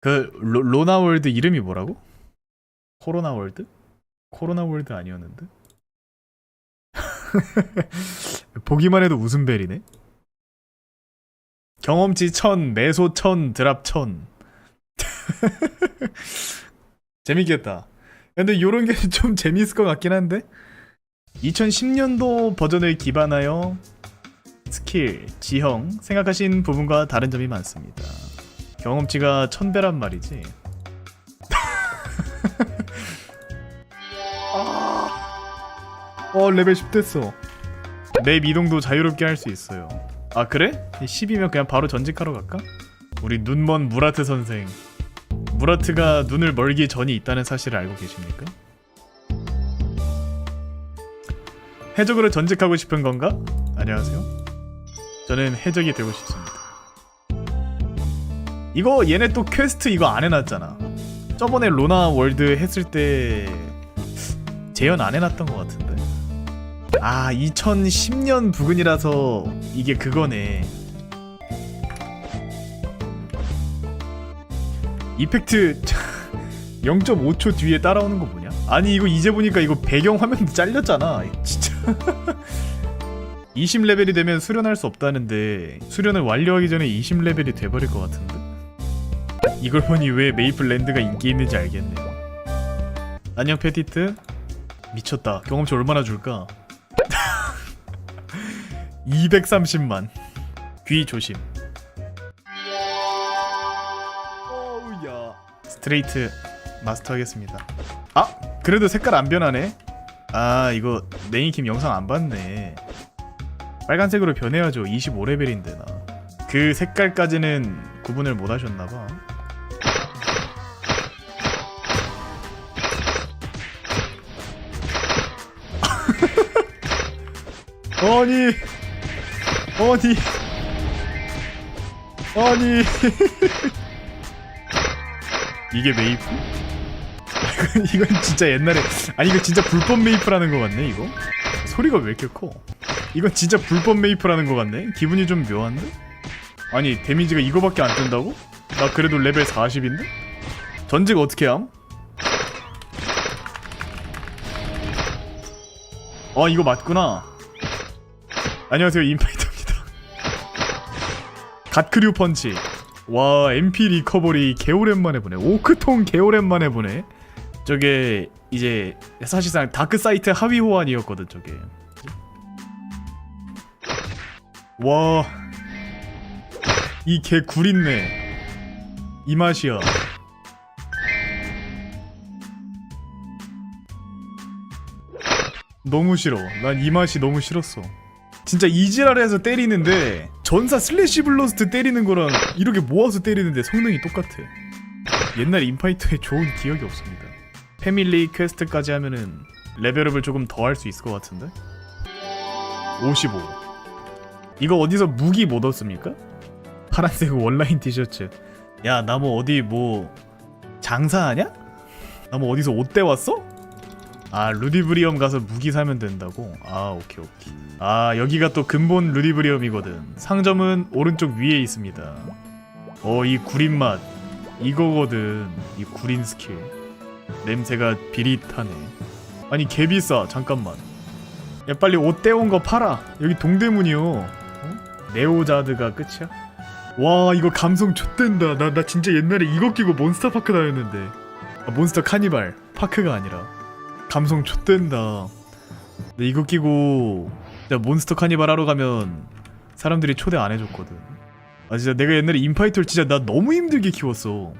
그 로, 로나 월드 이름이 뭐라고? 코로나 월드? 코로나 월드 아니었는데? 보기만 해도 웃음벨이네. 경험치 천, 매소 천, 드랍 천. 재밌겠다. 근데 요런 게 좀 재미있을 것 같긴 한데? 2010년도 버전을 기반하여 스킬, 지형, 생각하신 부분과 다른 점이 많습니다. 경험치가 천배란 말이지. 아. 어 레벨 10 됐어. 맵 이동도 자유롭게 할 수 있어요. 아 그래? 10이면 그냥 바로 전직하러 갈까? 우리 눈먼 무라트 선생. 무라트가 눈을 멀기 전이 있다는 사실을 알고 계십니까? 해적으로 전직하고 싶은 건가? 안녕하세요. 저는 해적이 되고 싶습니다. 이거 얘네 또 퀘스트 이거 안 해놨잖아. 저번에 로나 월드 했을 때 재현 안 해놨던 것 같은데. 아 2010년 부근이라서 이게 그거네. 이펙트 0.5초 뒤에 따라오는 거 뭐냐? 아니 이거 이제 보니까 이거 배경 화면도 잘렸잖아. 진짜. 20레벨이 되면 수련할 수 없다는데 수련을 완료하기 전에 20레벨이 돼버릴 것 같은데. 이걸 보니 왜 메이플 랜드가 인기 있는지 알겠네요. 안녕 페티트. 미쳤다. 경험치 얼마나 줄까? 230만. 귀 조심. 스트레이트 마스터 하겠습니다. 아, 그래도 색깔 안 변하네. 아, 이거 네이킴 영상 안 봤네. 빨간색으로 변해야죠. 25레벨인데 나. 그 색깔까지는 구분을 못 하셨나 봐. 아니 아니 아니 이게 메이플? 이건, 진짜 옛날에 아니 이거 진짜 불법 메이플하는 거 같네 이거 소리가 왜 이렇게 커 이건 진짜 불법 메이플하는 거 같네 기분이 좀 묘한데 아니 데미지가 이거밖에 안 뜬다고? 나 그래도 레벨 40인데? 전직 어떻게 함? 어 이거 맞구나 안녕하세요 인파이터입니다. 갓크류 펀치. 와 MP 리커버리 개오랜만에 보네. 오크통 개오랜만에 보네. 저게 이제 사실상 다크사이트 하위 호환이었거든 저게. 와 이 개 구린내. 이 맛이야. 너무 싫어. 난 이 맛이 너무 싫었어 진짜 이지랄해서 때리는데 전사 슬래시 블러스트 때리는 거랑 이렇게 모아서 때리는데 성능이 똑같아. 옛날 인파이터에 좋은 기억이 없습니다. 패밀리 퀘스트까지 하면은 레벨업을 조금 더 할 수 있을 것 같은데? 55. 이거 어디서 무기 못 얻습니까? 파란색 원라인 티셔츠. 야, 나 뭐 어디 뭐 장사하냐? 나 뭐 어디서 옷 떼왔어? 아 루디브리엄 가서 무기 사면 된다고? 아 오케이 오케이. 아 여기가 또 근본 루디브리엄이거든. 상점은 오른쪽 위에 있습니다. 어 이 구린 맛. 이거거든 이 구린 스킬. 냄새가 비릿하네. 아니 개비싸. 잠깐만. 야 빨리 옷 떼온 거 팔아. 여기 동대문이요. 어? 네오자드가 끝이야? 와 이거 감성 좆된다. 나, 나 진짜 옛날에 이거 끼고 몬스터파크 다녔는데. 아, 몬스터 카니발 파크가 아니라 감성 좆된다. 근데 이거 끼고 진짜 몬스터 카니발 하러 가면 사람들이 초대 안 해줬거든. 아 진짜 내가 옛날에 인파이터를 진짜 나 너무 힘들게 키웠어.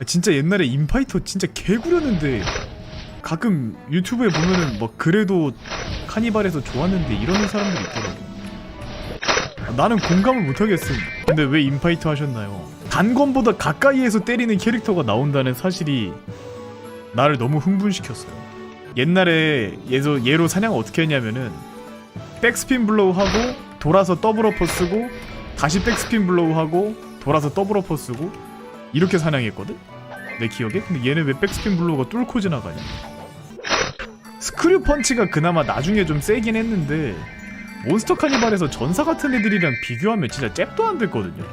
아, 진짜 옛날에 인파이터 진짜 개구렸는데 가끔 유튜브에 보면은 뭐 그래도 카니발에서 좋았는데 이러는 사람들이 있더라고. 아, 나는 공감을 못하겠음. 근데 왜 인파이터 하셨나요? 단검보다 가까이에서 때리는 캐릭터가 나온다는 사실이 나를 너무 흥분시켰어요. 옛날에 얘로, 얘로 사냥 어떻게 했냐면은 백스핀 블로우 하고 돌아서 더블 어퍼 쓰고 다시 백스핀 블로우 하고 돌아서 더블 어퍼 쓰고 이렇게 사냥했거든? 내 기억에? 근데 얘는 왜 백스핀 블로우가 뚫고 지나가냐 스크류 펀치가 그나마 나중에 좀 세긴 했는데 몬스터 카니발에서 전사 같은 애들이랑 비교하면 진짜 잽도 안 됐거든요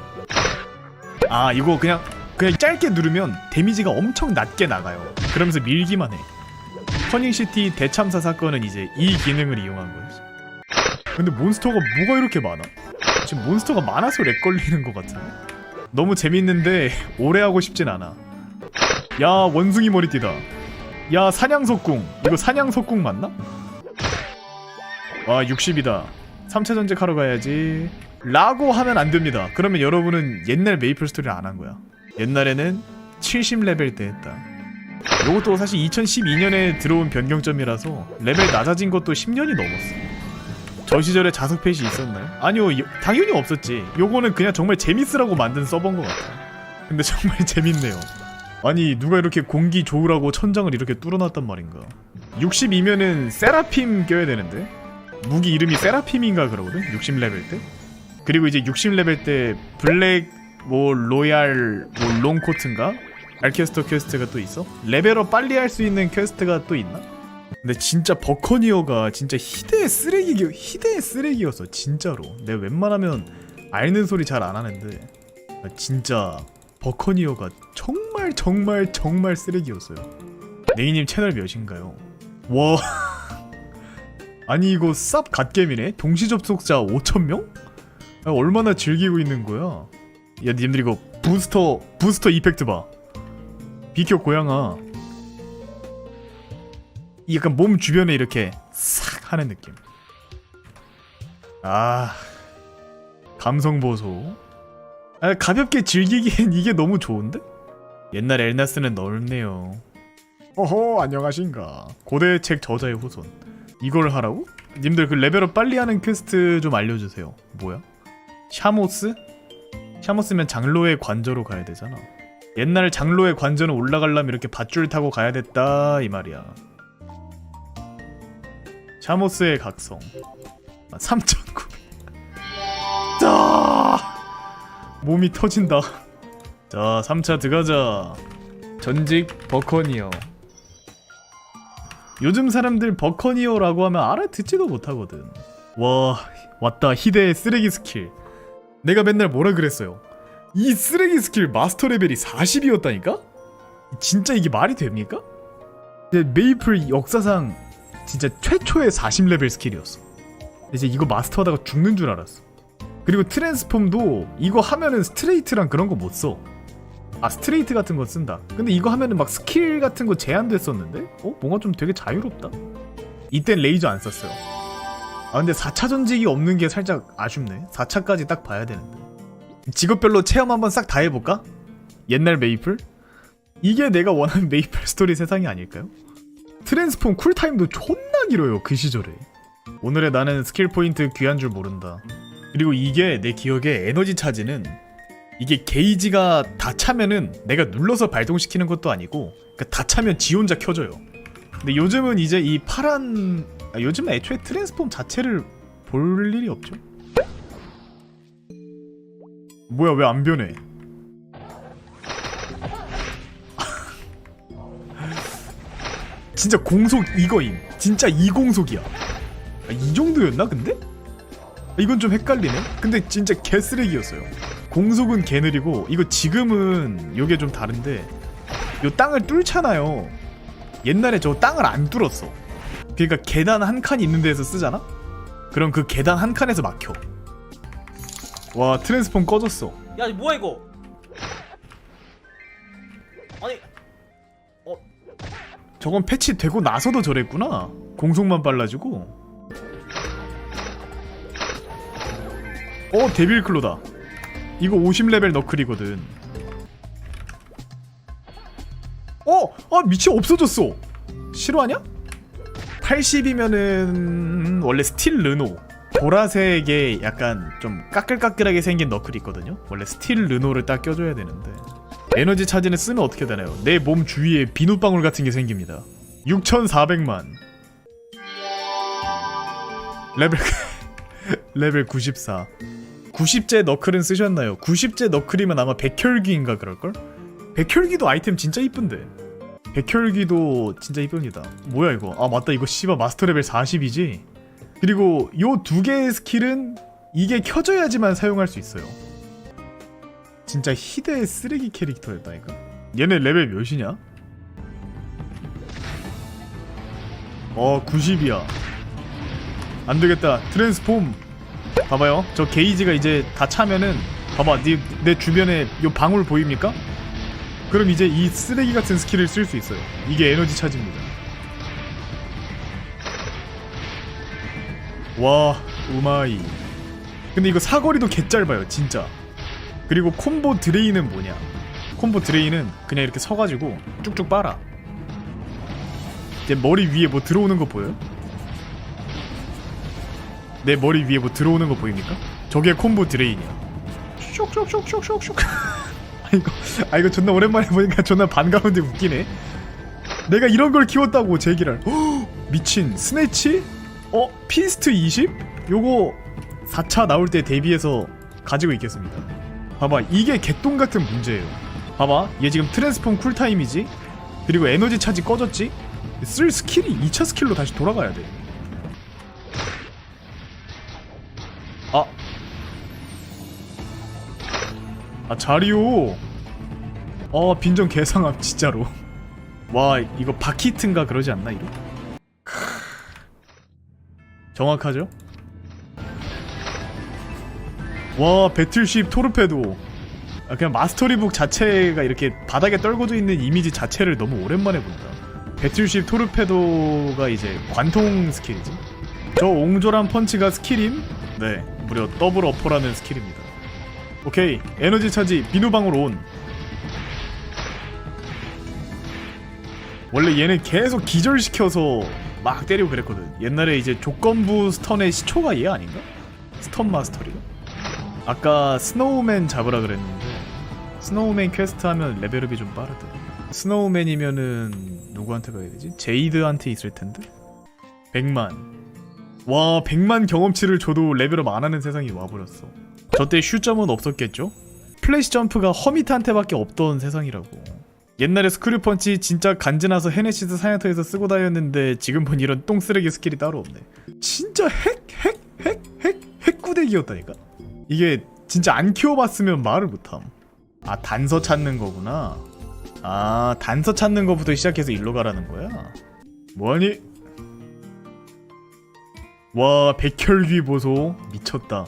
아 이거 그냥 그냥 짧게 누르면 데미지가 엄청 낮게 나가요 그러면서 밀기만 해 커닝시티 대참사 사건은 이제 이 기능을 이용한 거지 근데 몬스터가 뭐가 이렇게 많아? 지금 몬스터가 많아서 렉 걸리는 것 같은데 너무 재밌는데 오래 하고 싶진 않아. 야 원숭이 머리띠다. 야 사냥석궁. 이거 사냥석궁 맞나? 와 60이다. 3차 전직하러 가야지. 라고 하면 안 됩니다. 그러면 여러분은 옛날 메이플 스토리를 안 한 거야. 옛날에는 70레벨 때 했다 요것도 사실 2012년에 들어온 변경점이라서 레벨 낮아진 것도 10년이 넘었어. 저 시절에 자석 펫이 있었나요? 아니요 요- 당연히 없었지. 요거는 그냥 정말 재밌으라고 만든 서버인 것 같아 근데 정말 재밌네요. 아니 누가 이렇게 공기 좋으라고 천장을 이렇게 뚫어놨단 말인가. 62면은 세라핌 껴야 되는데? 무기 이름이 세라핌인가 그러거든 60레벨 때? 그리고 이제 60레벨 때 블랙 뭐 로얄 뭐 롱코트인가 알케스터 퀘스트가 또 있어? 레벨업 빨리 할 수 있는 퀘스트가 또 있나? 근데 진짜 버커니어가 진짜 희대의 쓰레기 희대의 쓰레기였어 진짜로. 내가 웬만하면 알는 소리 잘 안 하는데. 아, 진짜 버커니어가 정말 정말 정말 쓰레기였어요. 네이님 채널 몇인가요? 와. 아니 이거 쌉 갓겜이네? 동시 접속자 5천명? 아, 얼마나 즐기고 있는 거야? 야 님들 이거 부스터 부스터 이펙트 봐 비켜 고양아 이 약간 몸 주변에 이렇게 싹 하는 느낌 아 감성 보소 아, 가볍게 즐기기엔 이게 너무 좋은데? 옛날 엘나스는 넓네요 어허 안녕하신가 고대 책 저자의 후손 이걸 하라고? 님들 그 레벨업 빨리 하는 퀘스트 좀 알려주세요 뭐야? 샤모스? 샤모스면 장로의 관저로 가야 되잖아 옛날 장로의 관저는 올라가려면 이렇게 밧줄 타고 가야 됐다 이 말이야. 샤모스의 각성. 아, 3,900 자! 몸이 터진다. 자 3차 들어가자. 전직 버커니어. 요즘 사람들 버커니어라고 하면 알아듣지도 못하거든. 와 왔다. 희대의 쓰레기 스킬. 내가 맨날 뭐라 그랬어요 이 쓰레기 스킬 마스터 레벨이 40이었다니까? 진짜 이게 말이 됩니까? 근데 메이플 역사상 진짜 최초의 40레벨 스킬이었어 이제 이거 마스터하다가 죽는 줄 알았어 그리고 트랜스폼도 이거 하면은 스트레이트랑 그런 거 못 써. 아 스트레이트 같은 거 쓴다. 근데 이거 하면은 막 스킬 같은 거 제한됐었는데? 어? 뭔가 좀 되게 자유롭다. 이땐 레이저 안 썼어요. 아 근데 4차 전직이 없는 게 살짝 아쉽네. 4차까지 딱 봐야 되는데. 직업별로 체험 한번 싹 다 해볼까? 옛날 메이플? 이게 내가 원하는 메이플 스토리 세상이 아닐까요? 트랜스폼 쿨타임도 존나 길어요 그 시절에. 오늘의 나는 스킬 포인트 귀한 줄 모른다. 그리고 이게 내 기억에 에너지 차지는 이게 게이지가 다 차면은 내가 눌러서 발동시키는 것도 아니고 그러니까 다 차면 지 혼자 켜져요. 근데 요즘은 이제 이 파란 아, 요즘은 애초에 트랜스폼 자체를 볼 일이 없죠. 뭐야 왜 안 변해? 진짜 공속 이거임. 진짜 이 공속이야. 아, 이 정도였나 근데? 이건 좀 헷갈리네. 근데 진짜 개쓰레기였어요. 공속은 개 느리고 이거 지금은 요게 좀 다른데 요 땅을 뚫잖아요. 옛날에 저 땅을 안 뚫었어. 그러니까 계단 한칸 있는 데서 쓰잖아? 그럼 그 계단 한 칸에서 막혀. 와 트랜스폼 꺼졌어. 야 이거 뭐야 이거 아니 저건 패치 되고 나서도 저랬구나. 공속만 빨라지고. 어 데빌클로다. 이거 50레벨 너클이거든. 어! 아 미치 없어졌어. 실화냐? 80이면은 원래 스틸 르노 보라색의 약간 좀 까끌까끌하게 생긴 너클이 있거든요. 원래 스틸 르노를 딱 껴줘야 되는데 에너지 차지는 쓰면 어떻게 되나요? 내 몸 주위에 비눗방울 같은 게 생깁니다. 6,400만. 레벨 레벨 94. 90제 너클은 쓰셨나요? 90제 너클이면 아마 백혈기인가 그럴걸? 백혈기도 아이템 진짜 이쁜데. 백혈기도 진짜 이쁩니다. 뭐야 이거? 아 맞다 이거 씨바 마스터 레벨 40이지. 그리고 요 두 개의 스킬은 이게 켜져야지만 사용할 수 있어요. 진짜 희대의 쓰레기 캐릭터였다니까. 얘네 레벨 몇이냐? 어 90이야. 안 되겠다. 트랜스폼. 봐봐요. 저 게이지가 이제 다 차면은 봐봐. 네, 내 주변에 요 방울 보입니까? 그럼 이제 이 쓰레기 같은 스킬을 쓸 수 있어요. 이게 에너지 차지입니다 와 우마이. 근데 이거 사거리도 개짧아요 진짜. 그리고 콤보 드레이는 뭐냐? 콤보 드레이는 그냥 이렇게 서가지고 쭉쭉 빨아. 내 머리 위에 뭐 들어오는 거 보여요? 내 머리 위에 뭐 들어오는 거 보입니까? 저게 콤보 드레인이야. 쇽쇽쇽쇽쇽 아 이거 아 이거 존나 오랜만에 보니까 존나 반가운데 웃기네. 내가 이런 걸 키웠다고 제기랄 헉, 미친 스네치? 어? 피스트 20? 요거 4차 나올 때 대비해서 가지고 있겠습니다 봐봐 이게 개똥 같은 문제예요 봐봐 얘 지금 트랜스폼 쿨타임이지 그리고 에너지 차지 꺼졌지 쓸 스킬이 2차 스킬로 다시 돌아가야 돼 아. 아, 자리오. 어, 빈정 개상함, 진짜로. 와, 이거 바키트인가 그러지 않나, 이거? 크. 정확하죠? 와, 배틀쉽 토르페도. 아, 그냥 마스터리북 자체가 이렇게 바닥에 떨궈져 있는 이미지 자체를 너무 오랜만에 본다. 배틀쉽 토르페도가 이제 관통 스킬이지. 저 옹졸한 펀치가 스킬임? 네, 무려 더블 어퍼라는 스킬입니다. 오케이, 에너지 차지 비누방울 온. 원래 얘는 계속 기절시켜서 막 때리고 그랬거든. 옛날에 이제 조건부 스턴의 시초가 얘 아닌가? 스턴 마스터리가? 아까 스노우맨 잡으라 그랬는데 스노우맨 퀘스트 하면 레벨업이 좀 빠르다. 스노우맨이면은 누구한테 가야 되지? 제이드한테 있을 텐데. 100만. 와 100만 경험치를 줘도 레벨업 안 하는 세상이 와버렸어 저때 슈점은 없었겠죠? 플래시 점프가 허미트한테밖에 없던 세상이라고 옛날에 스크류펀치 진짜 간지나서 헤네시스 사냥터에서 쓰고 다녔는데 지금 본 이런 똥쓰레기 스킬이 따로 없네. 진짜 핵 핵 핵 핵 핵구대기였다니까? 이게 진짜 안 키워봤으면 말을 못함. 아 단서 찾는 거구나. 아 단서 찾는 거부터 시작해서 일로 가라는 거야? 뭐하니? 와 백혈귀 보소. 미쳤다.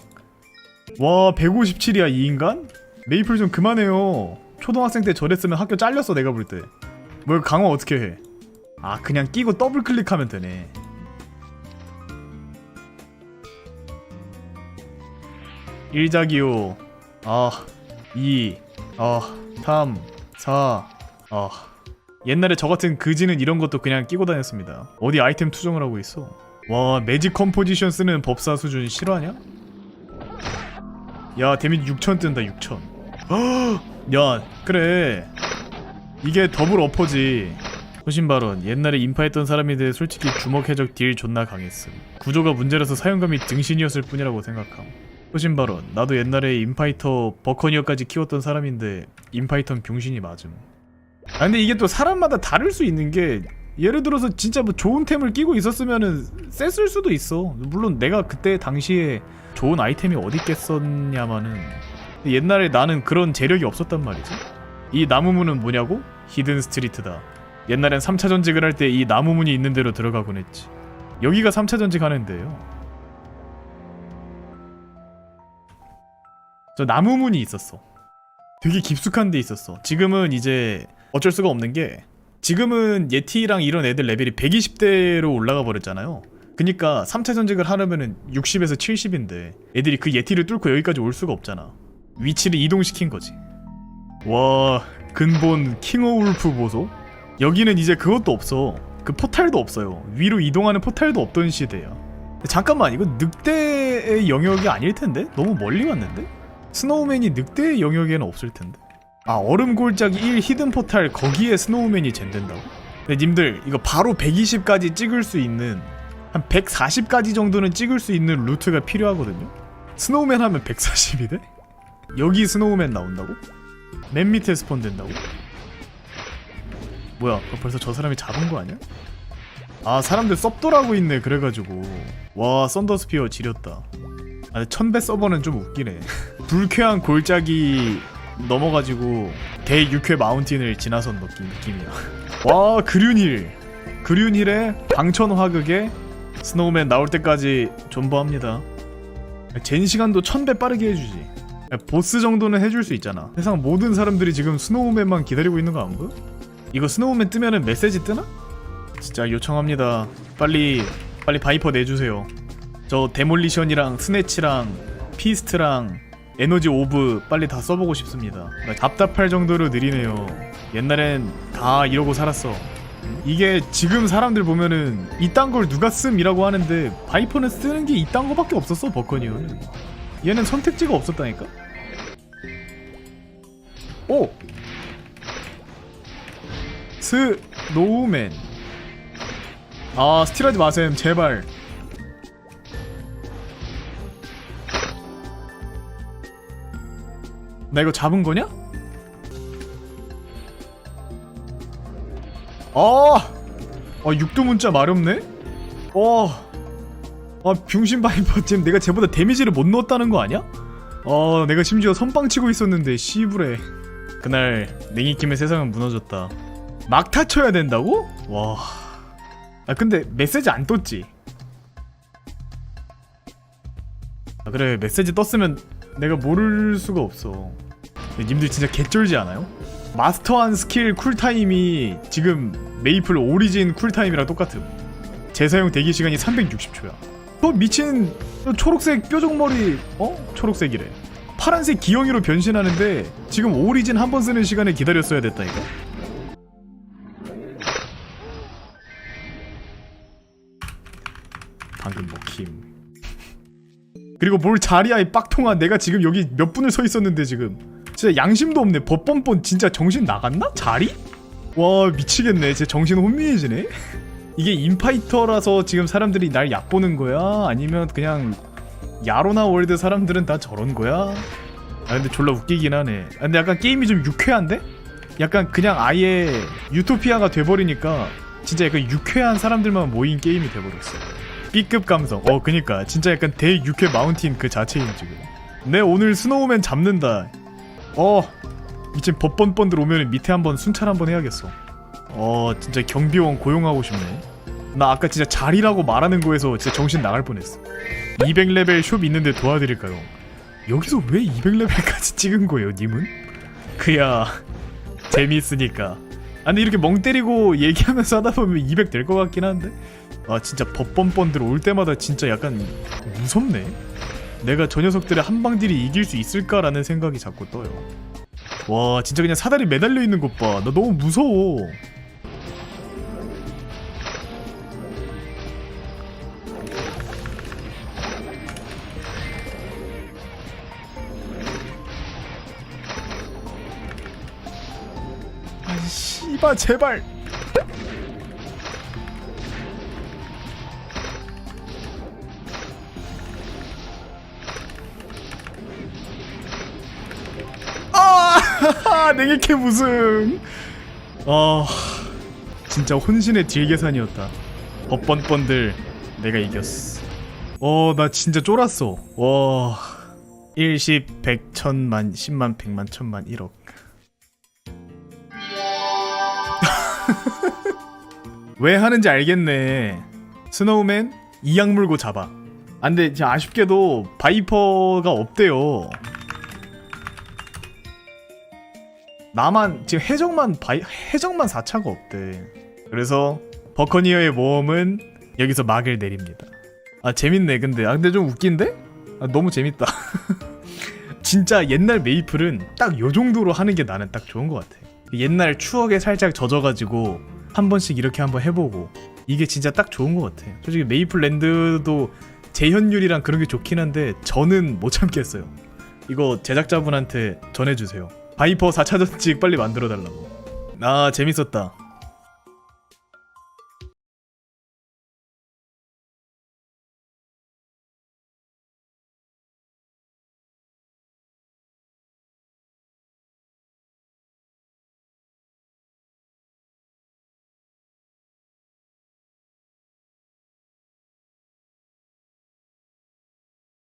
와 157이야 이 인간? 메이플 좀 그만해요 초등학생 때 저랬으면 학교 잘렸어 내가 볼 때 뭘 강화 어떻게 해? 아 그냥 끼고 더블 클릭하면 되네. 일자기호 아 2, 아 3, 4, 아. 옛날에 저 같은 그지는 이런 것도 그냥 끼고 다녔습니다. 어디 아이템 투정을 하고 있어? 와 매직 컴포지션 쓰는 법사 수준 실화냐? 야 데미지 6000 뜬다 6000 야 그래. 이게 더블 어퍼지. 호신발언. 옛날에 인파했던 사람인데 솔직히 주먹 해적 딜 존나 강했음. 구조가 문제라서 사용감이 등신이었을 뿐이라고 생각함. 호신발언. 나도 옛날에 인파이터 버커니어까지 키웠던 사람인데 인파이터는 병신이 맞음. 아 근데 이게 또 사람마다 다를 수 있는 게 예를 들어서 진짜 뭐 좋은 템을 끼고 있었으면은 셌을 수도 있어. 물론 내가 그때 당시에 좋은 아이템이 어디 있겠었냐마는 옛날에 나는 그런 재력이 없었단 말이지. 이 나무문은 뭐냐고? 히든 스트리트다. 옛날엔 3차 전직을 할 때 이 나무문이 있는 데로 들어가곤 했지. 여기가 3차 전직 하는 데요. 저 나무문이 있었어. 되게 깊숙한 데 있었어. 지금은 이제 어쩔 수가 없는 게 지금은 예티랑 이런 애들 레벨이 120대로 올라가 버렸잖아요. 그니까 3차 전직을 하려면은 60에서 70인데 애들이 그 예티를 뚫고 여기까지 올 수가 없잖아. 위치를 이동시킨 거지. 와, 근본 킹오울프 보소? 여기는 이제 그것도 없어. 그 포탈도 없어요. 위로 이동하는 포탈도 없던 시대야. 잠깐만, 이거 늑대의 영역이 아닐 텐데? 너무 멀리 왔는데? 스노우맨이 늑대의 영역에는 없을 텐데. 아 얼음 골짜기 1 히든 포탈 거기에 스노우맨이 젠된다고? 근데 님들 이거 바로 120까지 찍을 수 있는 한 140까지 정도는 찍을 수 있는 루트가 필요하거든요? 스노우맨 하면 140이래? 여기 스노우맨 나온다고? 맨 밑에 스폰 된다고? 뭐야 벌써 저 사람이 잡은 거 아니야? 아 사람들 섭돌하고 있네 그래가지고. 와 썬더스피어 지렸다. 아 천배 서버는 좀 웃기네. 불쾌한 골짜기 넘어가지고 대6회 마운틴을 지나선 느낌, 느낌이야. 와 그륜힐. 그륜힐에 방천화극에 스노우맨 나올 때까지 존버합니다. 젠 시간도 1000배 빠르게 해주지 보스 정도는 해줄 수 있잖아. 세상 모든 사람들이 지금 스노우맨만 기다리고 있는 거 안 보여? 이거 스노우맨 뜨면은 메시지 뜨나? 진짜 요청합니다. 빨리 빨리 바이퍼 내주세요. 저 데몰리션이랑 스네치랑 피스트랑 에너지 오브 빨리 다 써보고 싶습니다. 나 답답할 정도로 느리네요. 옛날엔 다 이러고 살았어. 이게 지금 사람들 보면은 이딴 걸 누가 씀이라고 하는데 바이퍼는 쓰는 게 이딴 거밖에 없었어 버커니어는. 얘는 선택지가 없었다니까 오! 스노우맨 아 스틸하지 마셈 제발 나 이거 잡은 거냐? 아, 아 육도 문자 마렵네. 어, 아 병신 바이퍼 지금 내가 쟤보다 데미지를 못 넣었다는 거 아니야? 아 내가 심지어 선빵 치고 있었는데 씨부래. 그날 냉이킴의 세상은 무너졌다. 막타 쳐야 된다고? 와. 아 근데 메시지 안 떴지. 아 그래 메시지 떴으면 내가 모를 수가 없어. 님들 진짜 개쩔지 않아요? 마스터한 스킬 쿨타임이 지금 메이플 오리진 쿨타임이랑 똑같음. 재사용 대기 시간이 360초야. 너 미친 너 초록색 뾰족머리 어? 초록색이래. 파란색 기영이로 변신하는데 지금 오리진 한 번 쓰는 시간을 기다렸어야 됐다니까. 방금 먹힘. 그리고 뭘 자리야 이 빡통아 내가 지금 여기 몇 분을 서 있었는데 지금 진짜 양심도 없네 법뻔뻔 진짜 정신 나갔나? 자리? 와 미치겠네 제 정신 혼미해지네 이게 인파이터라서 지금 사람들이 날 얕보는 거야? 아니면 그냥 야로나 월드 사람들은 다 저런 거야? 아 근데 졸라 웃기긴 하네 아, 근데 약간 게임이 좀 유쾌한데? 약간 그냥 아예 유토피아가 돼버리니까 진짜 약간 유쾌한 사람들만 모인 게임이 돼버렸어 B급 감성. 어, 그니까 진짜 약간 대육회 마운틴 그 자체인 지금. 내 오늘 스노우맨 잡는다. 어, 이제 법번번들 오면 밑에 한번 순찰 한번 해야겠어. 어, 진짜 경비원 고용하고 싶네. 나 아까 진짜 자리라고 말하는 거에서 진짜 정신 나갈 뻔했어. 200레벨 숍 있는데 도와드릴까요? 여기서 왜 200레벨까지 찍은 거예요, 님은? 그야 재미있으니까. 아 근데 이렇게 멍 때리고 얘기하면서 하다 보면 200 될 것 같긴 한데 아 진짜 법번번들 올 때마다 진짜 약간 무섭네 내가 저 녀석들의 한방들이 이길 수 있을까라는 생각이 자꾸 떠요 와 진짜 그냥 사다리 매달려 있는 것 봐 나 너무 무서워 씨바 제발 아, 냉이캐 무슨. 아, 진짜 혼신의 딜 계산이었다. 법번번들 내가 이겼어. 어, 나 진짜 쫄았어. 와. 1, 10, 100, 1000만, 10만, 100만, 1000만, 1억. 왜 하는지 알겠네. 스노우맨 이약 물고 잡아. 아, 근데 진짜 아쉽게도 바이퍼가 없대요. 나만 지금 해적만 바이 해적만 4차가 없대. 그래서 버커니어의 모험은 여기서 막을 내립니다. 아 재밌네 근데 아 근데 좀 웃긴데? 아, 너무 재밌다. 진짜 옛날 메이플은 딱 요 정도로 하는 게 나는 딱 좋은 것 같아. 옛날 추억에 살짝 젖어가지고 한 번씩 이렇게 한번 해보고 이게 진짜 딱 좋은 것 같아. 솔직히 메이플 랜드도 재현율이랑 그런 게 좋긴 한데 저는 못 참겠어요. 이거 제작자분한테 전해주세요. 바이퍼 4차 전직 빨리 만들어 달라고. 아 재밌었다.